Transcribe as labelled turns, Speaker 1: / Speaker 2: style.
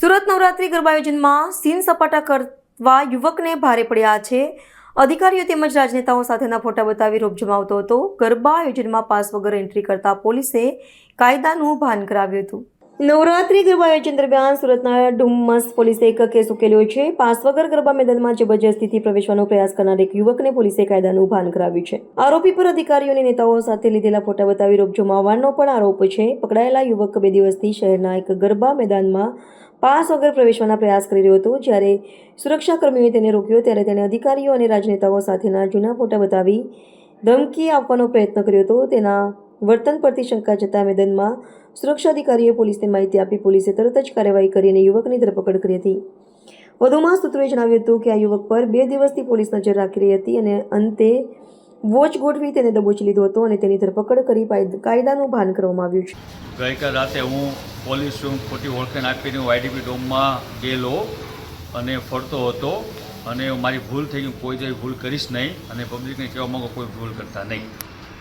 Speaker 1: સુરત નવરાત્રી ગરબા આયોજનમાં સીન સપાટા કરવા યુવકને ભારે પડ્યા છે. અધિકારીઓ તેમજ રાજનેતાઓ સાથેના ફોટા બતાવી રોપ જમાવતો હતો. ગરબા આયોજનમાં પાસ વગર એન્ટ્રી કરતા પોલીસે કાયદાનું ભાન કરાવ્યું હતું. નવરાત્રી ગરબા આયોજન દરમિયાન સુરતના ડુમ્મસ પોલીસે એક કેસ ઉકેલ્યો છે. પાસ વગર ગરબા મેદાનમાં જબરજસ્તીથી પ્રવેશવાનો પ્રયાસ કરનાર એક યુવકને પોલીસે કાયદાનું ભાન કરાવ્યું છે. આરોપી પર અધિકારીઓ નેતાઓ સાથે લીધેલા ફોટા બતાવી રોપ જમાવવાનો પણ આરોપ છે. પકડાયેલા યુવક બે દિવસથી શહેરના એક ગરબા મેદાનમાં પાસ વગર પ્રવેશવાના પ્રયાસ કરી રહ્યો હતો. જ્યારે સુરક્ષાકર્મીઓએ તેને રોક્યો, ત્યારે તેણે અધિકારીઓ અને રાજનેતાઓ સાથેના જૂના ફોટા બતાવી ધમકી આપવાનો પ્રયત્ન કર્યો હતો. તેના વર્તન પરથી શંકા જતા મેદાનમાં સુરક્ષા અધિકારીઓએ પોલીસને માહિતી આપી પોલીસે તરત જ કાર્યવાહી કરીને યુવકની ધરપકડ કરી હતી. વધુમાં સૂત્રોએ જણાવ્યું હતું કે આ યુવક પર બે દિવસથી પોલીસ નજર રાખી રહી હતી અને અંતે વોચ ગોઠવી તેને દબોચી લીધો હતો અને તેની ધરપકડ કરી કાયદાનું ભાન કરવામાં આવ્યું છે.
Speaker 2: ગઈકાલ રાતે હું પોલીસ ખોટી ઓળખાણ આપીને હું આઈડીપી ડોમમાં ગયેલો અને ફરતો હતો અને મારી ભૂલ થઈ ગઈ, કોઈ જઈ ભૂલ કરીશ નહીં અને પબ્લિકને કહેવા માંગો કોઈ ભૂલ કરતા નહીં.